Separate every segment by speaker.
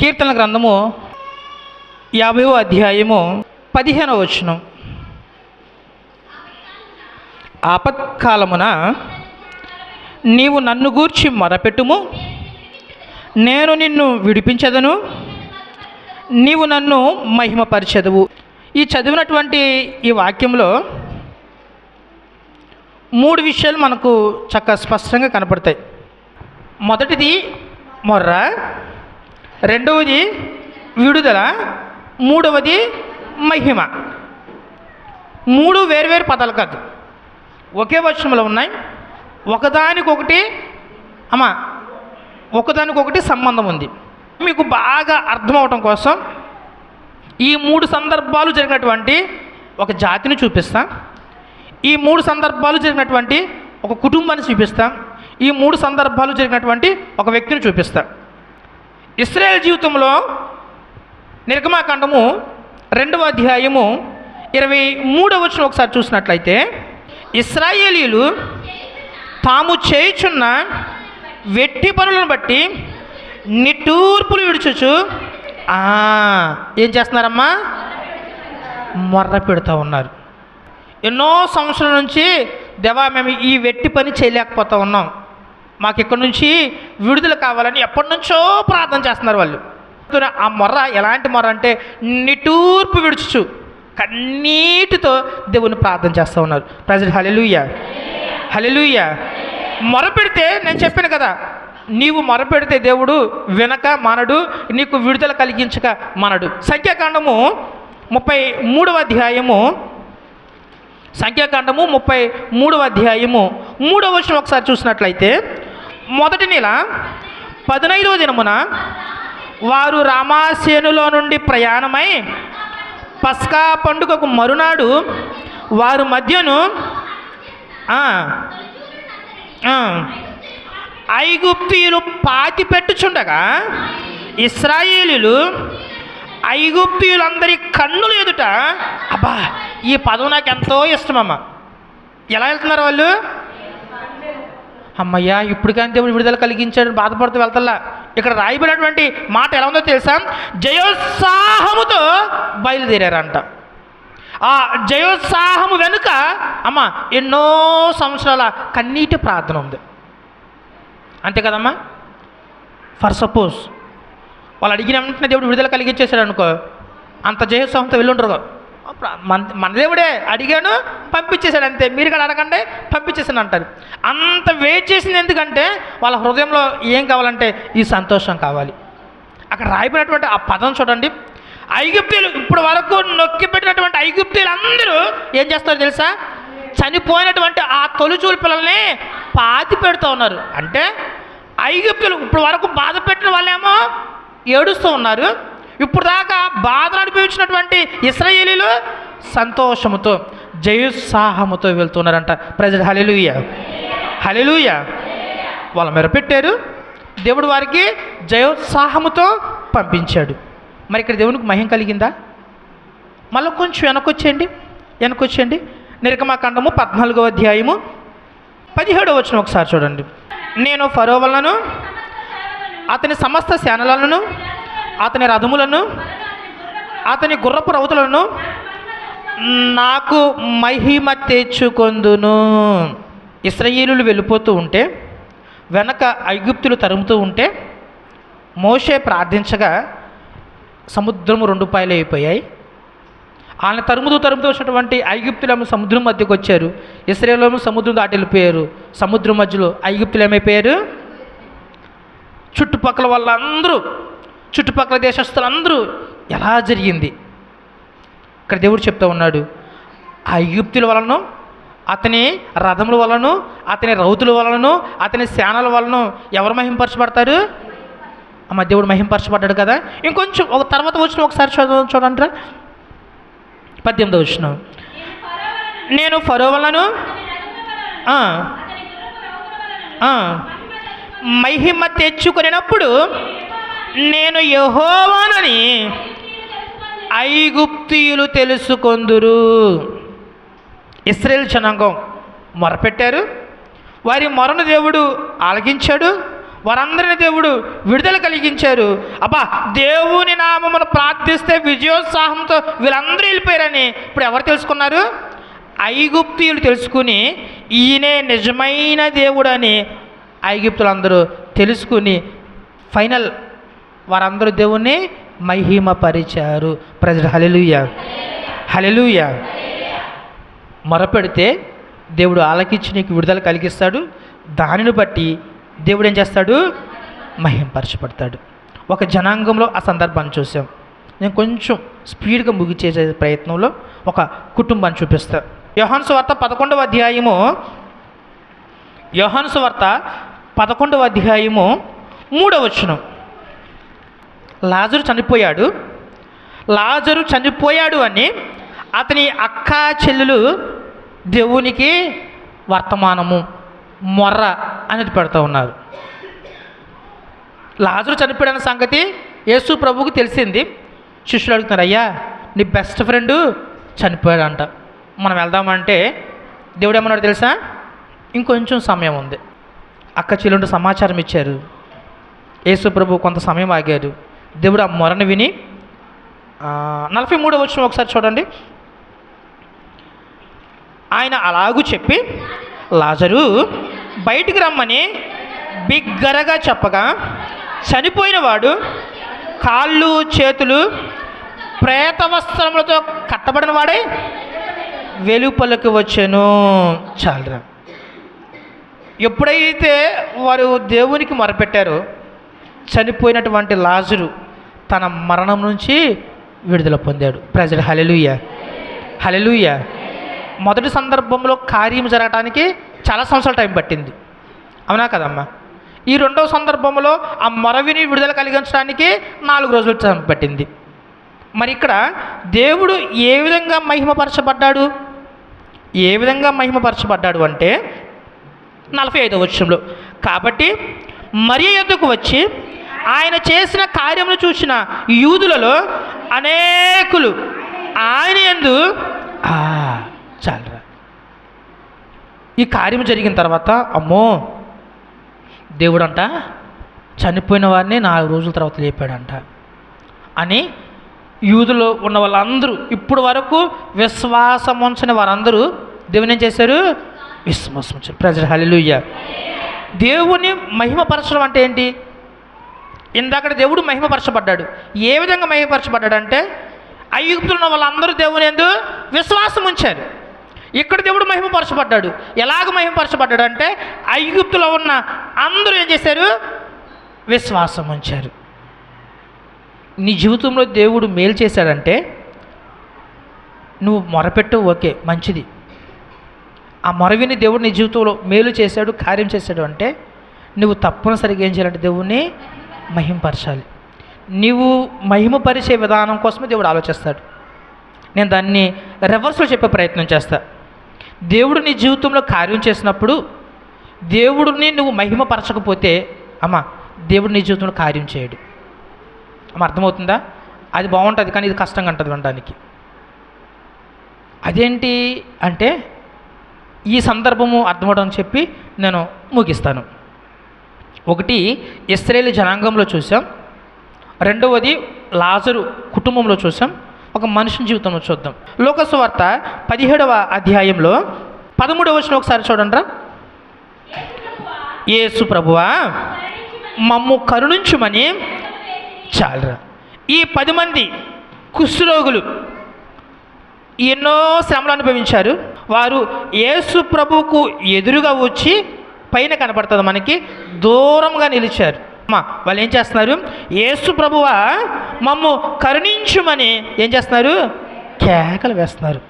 Speaker 1: కీర్తన గ్రంథము యాభైవ అధ్యాయము పదిహేనవ వచనం. ఆపత్కాలమున నీవు నన్ను గూర్చి మొరపెట్టుము నేను నిన్ను విడిపించదను నీవు నన్ను మహిమపరచదువు. ఈ చదివినటువంటి ఈ వాక్యంలో మూడు విషయాలు మనకు చక్కగా స్పష్టంగా కనపడతాయి. మొదటిది మొర్ర రెండవది విడుదల మూడవది మహిమ. మూడు వేరువేరు పదాలు కాదు. ఒకే వచనంలో ఉన్నాయి. ఒకదానికొకటి అమ్మా ఒకదానికొకటి సంబంధం ఉంది. మీకు బాగా అర్థమవటం కోసం ఈ మూడు సందర్భాలు జరిగినటువంటి ఒక జాతిని చూపిస్తాం. ఈ మూడు సందర్భాలు జరిగినటువంటి ఒక కుటుంబాన్ని చూపిస్తాం. ఈ మూడు సందర్భాలు జరిగినటువంటి ఒక వ్యక్తిని చూపిస్తాం. ఇస్రాయేల్ జీవితంలో నిర్గమాకాండము రెండవ అధ్యాయము ఇరవై మూడవ వచ్చిన ఒకసారి చూసినట్లయితే ఇస్రాయేలీలు తాము చేయుచున్న వెట్టి పనులను బట్టి నిట్టూర్పులు విడుచుచు ఏం చేస్తున్నారమ్మా? మొర్ర పెడుతూ ఉన్నారు. ఎన్నో సంవత్సరాల నుంచి దేవా మేము ఈ వెట్టి పని చేయలేకపోతూ ఉన్నాం. మాకు ఇక్కడి నుంచి విడుదల కావాలని ఎప్పటి నుంచో ప్రార్థన చేస్తున్నారు వాళ్ళు. ఆ మొర్ర ఎలాంటి మొర్ర అంటే నిటూర్పు విడుచుచు కన్నీటితో దేవుని ప్రార్థన చేస్తూ ఉన్నారు. ప్రజలు హలెలుయ్య హలెలుయ్య మొర పెడితే నేను చెప్పాను కదా నీవు మొర పెడితే దేవుడు వినక మనడు నీకు విడుదల కలిగించక మనడు. సంఖ్యాకాండము ముప్పై మూడవ అధ్యాయము. సంఖ్యాకాండము ముప్పై మూడవ అధ్యాయము. మూడవ వచనం ఒకసారి చూసినట్లయితే మొదటి నెల పదినైదవ దినమున వారు రామాసేనులో నుండి ప్రయాణమై పస్కా పండుగకు మరునాడు వారు మధ్యను ఐగుప్తీయులు పాతి పెట్టుచుండగా ఇస్రాయేలీలు ఐగుప్తీయులందరి కన్నులు ఎదుట అబ్బా ఈ పదం నాకు ఎంతో ఇష్టమమ్మ. ఎలా వెళ్తున్నారు వాళ్ళు? అమ్మయ్యా ఇప్పటికైనా దేవుడు విడుదల కలిగించాడు బాధపడుతూ వెళ్తల్లా. ఇక్కడ రాయబడినటువంటి మాట ఎలా ఉందో తెలుసా? జయోత్సాహముతో బయలుదేరారంట. ఆ జయోత్సాహము వెనుక అమ్మ ఎన్నో సంవత్సరాల కన్నీటి ప్రార్థన ఉంది. అంతే కదమ్మా? ఫర్ సపోజ్ వాళ్ళు అడిగిన వెంటనే దేవుడు విడుదల కలిగించేశాడు అనుకో అంత జయోత్సాహంతో వెళ్ళుండరు మన మన దేవుడే అడిగాను పంపించేశాడు అంతే మీరు కూడా అడగండి పంపించేసాను అంటారు. అంత వెయిట్ చేసింది ఎందుకంటే వాళ్ళ హృదయంలో ఏం కావాలంటే ఈ సంతోషం కావాలి. అక్కడ రాయబడినటువంటి ఆ పదం చూడండి. ఐగుప్తీలు ఇప్పుడు వరకు నొక్కి పెట్టినటువంటి ఐగుప్తీలు అందరూ ఏం చేస్తారో తెలుసా? చనిపోయినటువంటి ఆ తొలిచూలు పిల్లల్ని పాతి పెడుతూ ఉన్నారు. అంటే ఐగుప్తులు ఇప్పుడు వరకు బాధ పెట్టిన వాళ్ళేమో ఏడుస్తూ ఉన్నారు. ఇప్పుడు దాకా బాధను అనుభవించినటువంటి ఇస్రాయేలీలు సంతోషముతో జయోత్సాహముతో వెళ్తున్నారంట. ప్రజలు హలెలుయ హలెలుయ వాళ్ళ మెరపెట్టారు దేవుడు వారికి జయోత్సాహముతో పంపించాడు. మరి ఇక్కడ దేవునికి మహిం కలిగిందా? మళ్ళీ కొంచెం వెనకొచ్చేయండి. వెనకొచ్చేయండి. నిర్గమాకాండము పద్నాలుగో అధ్యాయము పదిహేడో వచ్చిన ఒకసారి చూడండి. నేను ఫరో వలనను అతని సమస్త శానలను అతని రథములను అతని గుర్రపు రౌతులను నాకు మహిమ తెచ్చుకొందును. ఇస్రాయేలులు వెళ్ళిపోతూ ఉంటే వెనక ఐగుప్తులు తరుముతూ ఉంటే మోషే ప్రార్థించగా సముద్రము రెండు పాయలు అయిపోయాయి. ఆయన తరుముతూ తరుముతూ వచ్చినటువంటి ఐగుప్తులేమో సముద్రం మధ్యకు వచ్చారు. ఇస్రాయేలేమో సముద్రం దాటి వెళ్ళిపోయారు. సముద్రం మధ్యలో ఐగుప్తులు ఏమైపోయారు చుట్టుపక్కల వాళ్ళందరూ చుట్టుపక్కల దేశస్తులందరూ ఎలా జరిగింది? ఇక్కడ దేవుడు చెప్తా ఉన్నాడు ఆ ఐగుప్తుల వలన అతని రథముల వలన అతని రౌతుల వలన అతని సేనల వలన ఎవరు మహింపరచబడతారు? అమ్మ దేవుడు మహింపరచబడ్డాడు కదా. ఇంకొంచెం ఒక తర్వాత వచ్చిన ఒకసారి చూడ చూడంటారా పద్దెనిమిది వచ్చిన. నేను ఫరో వలను మహిమ తెచ్చుకునేటప్పుడు నేను యహోవానని ఐగుప్తీయులు తెలుసుకొందురు. ఇస్రాయేల్ జనాంగం మొరపెట్టారు. వారి మొరను దేవుడు ఆలకించాడు. వారందరిని దేవుడు విడుదల కలిగించారు. అబ్బా దేవుని నామమును ప్రార్థిస్తే విజయోత్సాహంతో వీళ్ళందరూ వెళ్ళిపోయారని ఇప్పుడు ఎవరు తెలుసుకున్నారు? ఐగుప్తియులు తెలుసుకుని ఈయనే నిజమైన దేవుడు అని ఐగుప్తులందరూ తెలుసుకుని ఫైనల్ వారందరూ దేవుణ్ణి మహిమపరిచారు. ప్రజలు హలెలుయ హలెలుయ మొరపెడితే దేవుడు ఆలకించి నీకు విడుదల కలిగిస్తాడు. దానిని బట్టి దేవుడు ఏం చేస్తాడు? మహింపరచబడతాడు. ఒక జనాంగంలో ఆ సందర్భాన్ని చూసాం. నేను కొంచెం స్పీడ్గా ముగిచేసే ప్రయత్నంలో ఒక కుటుంబాన్ని చూపిస్తా. యోహాను వార్త పదకొండవ అధ్యాయము. యోహాను వార్త పదకొండవ అధ్యాయము మూడవ వచనం. లాజరు చనిపోయాడు. లాజరు చనిపోయాడు అని అతని అక్క చెల్లెలు దేవునికి వర్తమానము మొర్ర అనేది పెడతా ఉన్నారు. లాజరు చనిపోయాడన్న సంగతి యేసు ప్రభువుకి తెలిసింది. శిష్యులు అడుగుతున్నారు అయ్యా నీ బెస్ట్ ఫ్రెండు చనిపోయాడంట. మనం వెళ్దామంటే దేవుడు ఏమన్నాడు తెలుసా? ఇంకొంచెం సమయం ఉంది. అక్క చెల్లుండి సమాచారం ఇచ్చారు. యేసు ప్రభు కొంత సమయం ఆగారు. దేవుడు ఆ మొరను విని నలభై మూడో వచ్చిన ఒకసారి చూడండి. ఆయన అలాగూ చెప్పి లాజరు బయటికి రమ్మని బిగ్గరగా చెప్పగా చనిపోయిన వాడు కాళ్ళు చేతులు ప్రేత వస్త్రములతో కట్టబడిన వాడే వెలుపలకు వచ్చాను. చాలరా. ఎప్పుడైతే వారు దేవునికి మొరపెట్టారో చనిపోయినటువంటి లాజరు తన మరణం నుంచి విడుదల పొందాడు. ప్రజలు హలెలుయ హలెలుయ మొదటి సందర్భంలో కార్యం జరగడానికి చాలా సంవత్సరాల టైం పట్టింది. అవునా కదమ్మా? ఈ రెండవ సందర్భంలో ఆ మొరవిని విడుదల కలిగించడానికి నాలుగు రోజులు టైం పట్టింది. మరి ఇక్కడ దేవుడు ఏ విధంగా మహిమపరచబడ్డాడు? ఏ విధంగా మహిమపరచబడ్డాడు అంటే నలభై ఐదవ వచ్చంలో కాబట్టి మరి ఎద్దుకు వచ్చి ఆయన చేసిన కార్యమును చూసిన యూదులలో అనేకులు ఆయన ఎందు "ఆ, చాలరా. ఈ కార్యం జరిగిన తర్వాత అమ్మో దేవుడంట చనిపోయిన వారిని నాలుగు రోజుల తర్వాత లేపాడంట. అని యూదులో ఉన్న వాళ్ళందరూ ఇప్పుడు వరకు విశ్వాసం ఉంచని వారందరూ దేవుని ఏం చేశారు? విశ్వాసం ఉంచారు. ప్రజలు హలిలుయ్య దేవుని మహిమపరచడం అంటే ఏంటి? ఇందాక దేవుడు మహిమపరచబడ్డాడు. ఏ విధంగా మహిమపరచబడ్డాడు అంటే ఐగుప్తులు ఉన్న వాళ్ళందరూ దేవుని ఎందు విశ్వాసం ఉంచారు. ఇక్కడ దేవుడు మహిమపరచబడ్డాడు. ఎలాగ మహిమపరచబడ్డాడు అంటే ఐగుప్తులో ఉన్న అందరూ ఏం చేశారు? విశ్వాసం ఉంచారు. నీ జీవితంలో దేవుడు మేలు చేశాడంటే నువ్వు మొరపెట్టు ఓకే మంచిది. ఆ మొరవిని దేవుడు నీ జీవితంలో మేలు చేశాడు కార్యం చేశాడు అంటే నువ్వు తప్పనిసరిగా ఏం చేయాలంటే దేవుణ్ణి మహింపరచాలి. నీవు మహిమపరిచే విధానం కోసమే దేవుడు ఆలోచిస్తాడు. నేను దాన్ని రివర్స్లో చెప్పే ప్రయత్నం చేస్తా. దేవుడు నీ జీవితంలో కార్యం చేసినప్పుడు దేవుడిని నువ్వు మహిమపరచకపోతే అమ్మ దేవుడు నీ జీవితంలో కార్యం చేయడు. అమ్మ అర్థమవుతుందా? అది బాగుంటుంది కానీ ఇది కష్టంగా ఉంటుంది వినడానికి. అదేంటి అంటే ఈ సందర్భము అర్థమవడం చెప్పి నేను ముగిస్తాను. ఒకటి ఇస్రాయేల్ జనాంగంలో చూసాం. రెండవది లాజరు కుటుంబంలో చూసాం. ఒక మనిషిని జీవితంలో చూద్దాం. లోకస్ వార్త పదిహేడవ అధ్యాయంలో పదమూడవ వచ్చిన ఒకసారి చూడండి యేసు ప్రభువా మమ్ము కరుణించుమని చాలరా. ఈ పది మంది కుష్ఠరోగులు ఎన్నో శ్రమలు అనుభవించారు. వారు యేసు ప్రభువుకు ఎదురుగా వచ్చి పైన కనపడుతుంది మనకి. దూరంగా నిలిచారు. అమ్మా వాళ్ళు ఏం చేస్తున్నారు? యేసు ప్రభువా మమ్ము కరుణించుమని ఏం చేస్తున్నారు? కేకలు వేస్తున్నారు.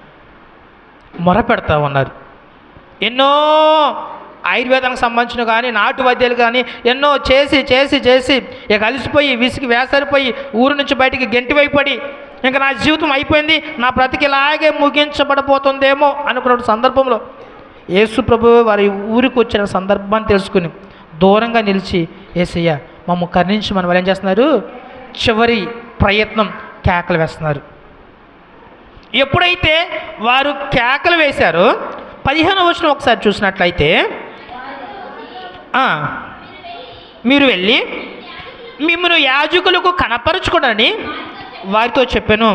Speaker 1: మొరపెడతా ఉన్నారు. ఎన్నో ఆయుర్వేదానికి సంబంధించిన కానీ నాటు వైద్యాలు కానీ ఎన్నో చేసి చేసి చేసి ఇక అలసిపోయి విసిగి వేసరిపోయి ఊరు నుంచి బయటికి గెంటి వైపడి ఇంకా నా జీవితం అయిపోయింది నా బ్రతికి ఇలాగే ముగించబడబోతుందేమో అనుకున్న సందర్భంలో యేసు ప్రభు వారి ఊరికి వచ్చిన సందర్భాన్ని తెలుసుకుని దూరంగా నిలిచి ఏసయ్య మమ్మ కరుణించి మనం వాళ్ళు ఏం చేస్తున్నారు? చివరి ప్రయత్నం కేకలు వేస్తున్నారు. ఎప్పుడైతే వారు కేకలు వేశారో పదిహేను వచ్చిన ఒకసారి చూసినట్లయితే మీరు వెళ్ళి మిమ్మల్ని యాజకులకు కనపరుచుకునని వారితో చెప్పాను.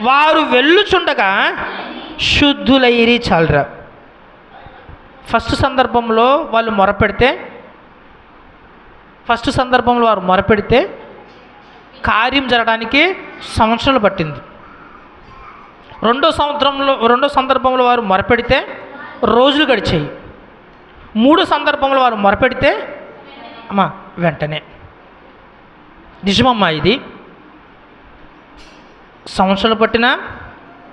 Speaker 1: వారు వెళ్ళుచుండగా శుద్ధులైరి చాలరా. ఫస్ట్ సందర్భంలో వాళ్ళు మొరపెడితే ఫస్ట్ సందర్భంలో వారు మొరపెడితే కార్యం జరగడానికి సంవత్సరాలు పట్టింది. రెండో సంవత్సరంలో రెండో సందర్భంలో వారు మొరపెడితే రోజులు గడిచాయి. మూడో సందర్భంలో వారు మొరపెడితే అమ్మా వెంటనే. నిజమమ్మా ఇది. సంవత్సరాలు పట్టినా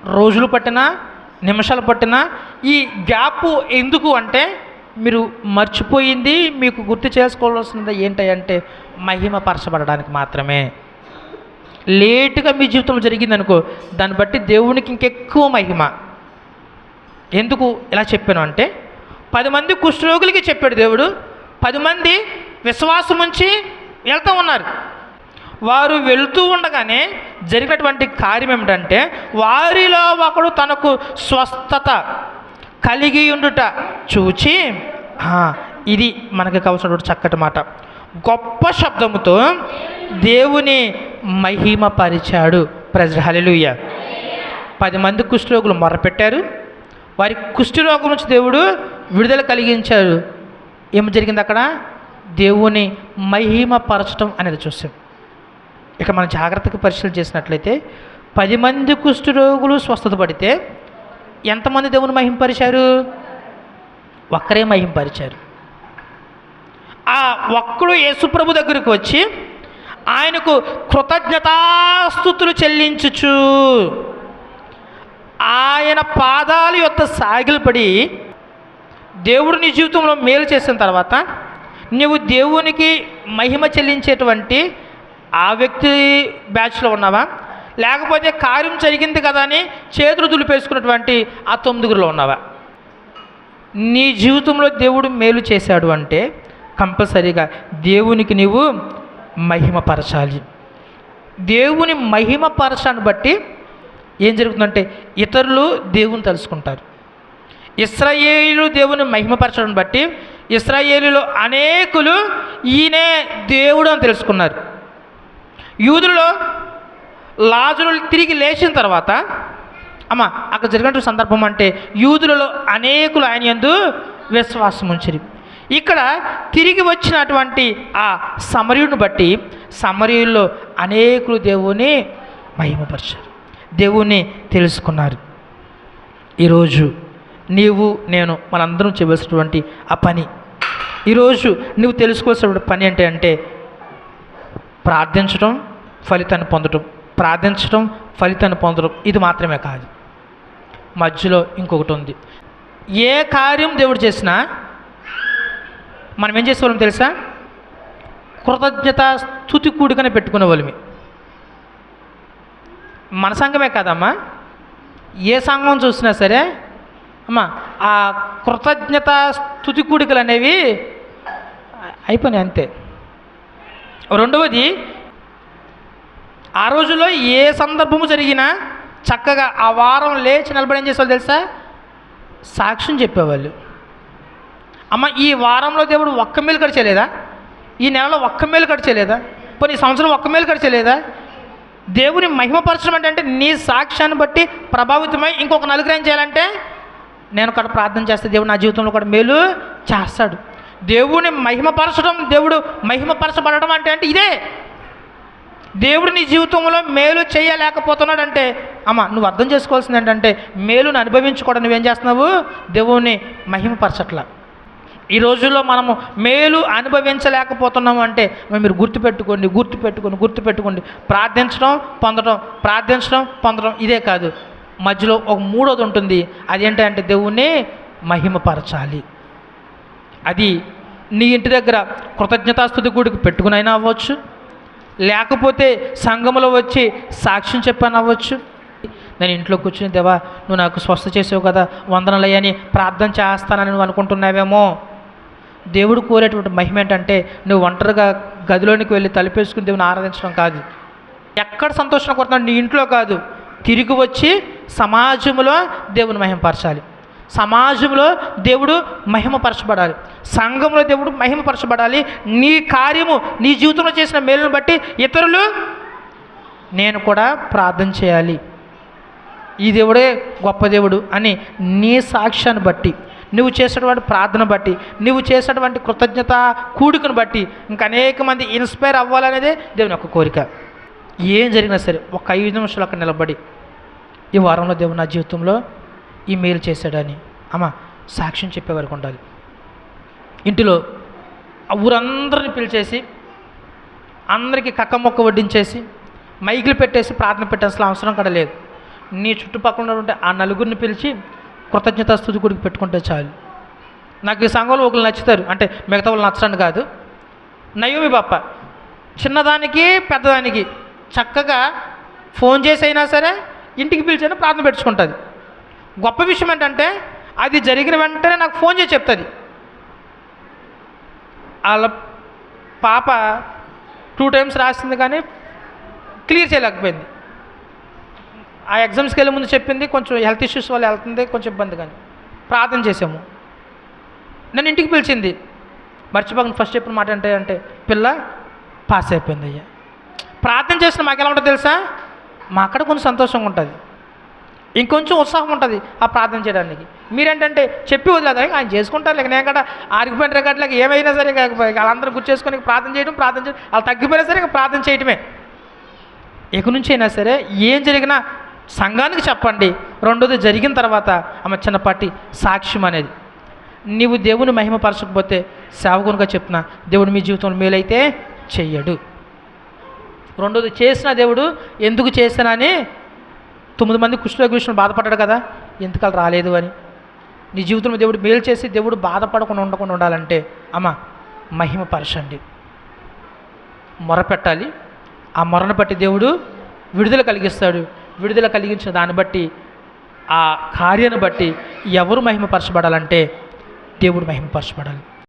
Speaker 1: రోజులు పట్టినా నిమిషాలు పట్టినా ఈ గ్యాప్ ఎందుకు అంటే మీరు మర్చిపోయింది మీకు గుర్తు చేసుకోవాల్సింది ఏంటంటే మహిమ పరచబడడానికి మాత్రమే. లేటుగా మీ జీవితంలో జరిగిందనుకో దాన్ని బట్టి దేవునికి ఇంకెక్కువ మహిమ. ఎందుకు ఇలా చెప్పాను అంటే పది మంది కుష్ఠరోగులకి చెప్పాడు దేవుడు పది మంది విశ్వాసం ఉంచి వెళ్తూ ఉన్నారు. వారు వెళుతూ ఉండగానే జరిగినటువంటి కార్యం ఏమిటంటే వారిలో ఒకడు తనకు స్వస్థత కలిగి ఉండుట చూచి ఇది మనకి కావాల్సినటువంటి చక్కటి మాట. గొప్ప శబ్దముతో దేవుని మహిమపరిచాడు. ప్రజలు హల్లెలూయా పది మంది కుష్ఠరోగులు మొరపెట్టారు. వారి కుష్ఠరోగం నుంచి దేవుడు విడుదల కలిగించాడు. ఏం జరిగింది అక్కడ? దేవుని మహిమపరచడం అనేది చూసాం. ఇక మనం జాగ్రత్తగా పరిశీలన చేసినట్లయితే పది మంది కుష్ఠరోగులు స్వస్థత పడితే ఎంతమంది దేవుని మహింపరిచారు? ఒక్కరే మహింపరిచారు. ఆ ఒక్కడు యేసుప్రభు దగ్గరికి వచ్చి ఆయనకు కృతజ్ఞతాస్థుతులు చెల్లించుచు. ఆయన పాదాల యొక్క సాగిలపడి దేవుడు నీ జీవితంలో మేలు చేసిన తర్వాత నువ్వు దేవునికి మహిమ చెల్లించేటువంటి ఆ వ్యక్తి బ్యాచ్లో ఉన్నావా? లేకపోతే కార్యం జరిగింది కదా అని చేతులు దులిపేసుకున్నటువంటి ఆ తొమ్మిదిగురులో ఉన్నావా? నీ జీవితంలో దేవుడు మేలు చేశాడు అంటే కంపల్సరీగా దేవునికి నీవు మహిమపరచాలి. దేవుని మహిమపరచాన్ని బట్టి ఏం జరుగుతుందంటే ఇతరులు దేవుని తెలుసుకుంటారు ఇస్రాయేలు దేవుని మహిమపరచడం బట్టి ఇస్రాయేలులో అనేకులు ఈయనే దేవుడు అని తెలుసుకున్నారు. యూదులలో లాజరు తిరిగి లేచిన తర్వాత అమ్మ అక్కడ జరిగినటువంటి సందర్భం అంటే యూదులలో అనేకులు ఆయన యందు విశ్వాసం ఉంచరు. ఇక్కడ తిరిగి వచ్చినటువంటి ఆ సమరయుని బట్టి సమరయుల్లో అనేకులు దేవుని మహిమపరిచారు. దేవుణ్ణి తెలుసుకున్నారు. ఈరోజు నీవు నేను మనందరం చేయవలసినటువంటి ఆ పని. ఈరోజు నువ్వు తెలుసుకోవాల్సినటువంటి పని అంటే అంటే ప్రార్థించడం ఫలితాన్ని పొందడం ప్రార్థించడం ఫలితాన్ని పొందడం ఇది మాత్రమే కాదు. మధ్యలో ఇంకొకటి ఉంది. ఏ కార్యం దేవుడు చేసినా మనం ఏం చేసేవాళ్ళం తెలుసా? కృతజ్ఞత స్థుతి కూడికనే పెట్టుకునే వాళ్ళమి. మన సంఘమే కాదమ్మా. ఏ సంఘం చూసినా సరే అమ్మా ఆ కృతజ్ఞత స్థుతి కూడికలు అనేవి అయిపోయినాయి అంతే. రెండవది ఆ రోజుల్లో ఏ సందర్భము జరిగినా చక్కగా ఆ వారం లేచి నిలబడి ఏం చేసేవాళ్ళు తెలుసా? సాక్ష్యం చెప్పేవాళ్ళు. అమ్మ ఈ వారంలో దేవుడు ఒక్క మేలు కడిచేయలేదా ఈ నెలలో ఒక్క మేలు కడిచేయలేదా పోనీ ఈ సంవత్సరం ఒక్క మేలు కడిచేయలేదా దేవుని మహిమపరచడం అంటే అంటే నీ సాక్ష్యాన్ని బట్టి ప్రభావితమై ఇంకొక నలుగురు ఏం చేయాలంటే నేను కూడా ప్రార్థన చేస్తే దేవుడు నా జీవితంలో కూడా మేలు చేస్తాడు. దేవుని మహిమపరచడం దేవుడు మహిమపరచబడడం అంటే అంటే ఇదే. దేవుడు నీ జీవితంలో మేలు చేయలేకపోతున్నాడంటే అమ్మ నువ్వు అర్థం చేసుకోవాల్సింది ఏంటంటే మేలును అనుభవించుకోవడం నువ్వేం చేస్తున్నావు? దేవుణ్ణి మహిమపరచట్ల. ఈ రోజుల్లో మనము మేలు అనుభవించలేకపోతున్నాము అంటే మీరు గుర్తుపెట్టుకోండి గుర్తుపెట్టుకోండి గుర్తుపెట్టుకోండి. ప్రార్థించడం పొందడం ప్రార్థించడం పొందడం ఇదే కాదు. మధ్యలో ఒక మూడోది ఉంటుంది. అదేంటంటే దేవుణ్ణి మహిమపరచాలి. అది నీ ఇంటి దగ్గర కృతజ్ఞతాస్థుతి గుడికి పెట్టుకునైనా అవ్వచ్చు. లేకపోతే సంఘములో వచ్చి సాక్ష్యం చెప్పాను అవ్వచ్చు నేను ఇంట్లో కూర్చుని దేవా నువ్వు నాకు స్వస్థ చేసావు కదా వందనలయ్యని ప్రార్థన చేస్తానని నువ్వు అనుకుంటున్నావేమో? దేవుడు కోరేటువంటి మహిమ ఏంటంటే నువ్వు ఒంటరిగా గదిలోనికి వెళ్ళి తలుపేసుకుని దేవుని ఆరాధించడం కాదు. ఎక్కడ సంతోషం కొడుతున్నావు? నీ ఇంట్లో కాదు. తిరిగి వచ్చి సమాజంలో దేవుని మహిమపరచాలి సమాజంలో దేవుడు మహిమపరచబడాలి. సంఘంలో దేవుడు మహిమపరచబడాలి. నీ కార్యము నీ జీవితంలో చేసిన మేలును బట్టి ఇతరులు నేను కూడా ప్రార్థన చేయాలి. ఈ దేవుడే గొప్ప దేవుడు అని నీ సాక్ష్యాన్ని బట్టి నువ్వు చేసేటువంటి ప్రార్థన బట్టి నువ్వు చేసేటువంటి కృతజ్ఞత కూడికను బట్టి ఇంకా అనేక మంది ఇన్స్పైర్ అవ్వాలనేదే దేవుని యొక్క కోరిక. ఏం జరిగినా సరే ఒక ఐదు నిమిషాలు అక్కడ నిలబడి ఈ వారంలో దేవుడు నా జీవితంలో ఈ మేలు చేశాడని. అమ్మ సాక్ష్యం చెప్పే వరకు ఉండాలి. ఇంటిలో ఆ ఊరందరిని పిలిచేసి అందరికీ కక్క మొక్క వడ్డించేసి మైకులు పెట్టేసి ప్రార్థన పెట్టాల్సిన అవసరం కూడా లేదు. నీ చుట్టుపక్కల ఉన్నటువంటి ఆ నలుగురిని పిలిచి కృతజ్ఞతాస్తుతి గుడికి పెట్టుకుంటే చాలు. నాకు ఈ సంఘంలో ఒకరు నచ్చుతారు. అంటే మిగతా వాళ్ళు నచ్చండి కాదు. నయోమి బాప్ప చిన్నదానికి పెద్దదానికి చక్కగా ఫోన్ చేసి అయినా సరే ఇంటికి పిలిచైనా ప్రార్థన పెట్టుకుంటుంది. గొప్ప విషయం ఏంటంటే అది జరిగిన వెంటనే నాకు ఫోన్ చేసి చెప్తుంది. వాళ్ళ పాప టూ టైమ్స్ రాసింది కానీ క్లియర్ చేయలేకపోయింది. ఆ ఎగ్జామ్స్కి వెళ్ళే ముందు చెప్పింది కొంచెం హెల్త్ ఇష్యూస్ వల్ల వెళ్తుంది కొంచెం ఇబ్బంది కానీ ప్రార్థన చేసాము నన్ను ఇంటికి పిలిచింది. మర్చిపోకుండా ఫస్ట్ చెప్పిన మాట అంటే అంటే పిల్ల పాస్ అయిపోయింది అయ్యా. ప్రార్థన చేసిన మాకు ఎలా ఉంటుందో తెలుసా? మా అక్కడ కొంచెం సంతోషంగా ఉంటుంది. ఇంకొంచెం ఉత్సాహం ఉంటుంది ఆ ప్రార్థన చేయడానికి. మీరేంటంటే చెప్పి వదిలేదు ఆయన చేసుకుంటారు. లేక నేను కూడా ఆరిగిపోయిన రికార్డులకు ఏమైనా సరే వాళ్ళందరూ గుర్తు చేసుకొని ప్రార్థన చేయడం ప్రార్థన చేయడం వాళ్ళు తగ్గిపోయినా సరే ప్రార్థన చేయటమే. ఇక నుంచి అయినా సరే ఏం జరిగినా సంఘానికి చెప్పండి. రెండోది జరిగిన తర్వాత ఆమె చిన్నపాటి సాక్ష్యం అనేది. నీవు దేవుని మహిమపరచకపోతే సేవకునిగా చెప్తున్నా దేవుడు మీ జీవితంలో మేలైతే చెయ్యడు. రెండోది చేసిన దేవుడు ఎందుకు చేశానని తొమ్మిది మంది కుష్ఠరోగి విషయంలో బాధపడ్డాడు కదా ఎంతకాలు రాలేదు అని. నీ జీవితంలో దేవుడు మేలు చేసి దేవుడు బాధపడకుండా ఉండకుండా ఉండాలంటే అమ్మ మహిమపరచండి మొరపెట్టాలి ఆ మొరను బట్టి దేవుడు విడుదల కలిగిస్తాడు. విడుదల కలిగించిన దాన్ని బట్టి ఆ కార్యాన్ని బట్టి ఎవరు మహిమపరచబడాలంటే దేవుడు మహిమపరచబడాలి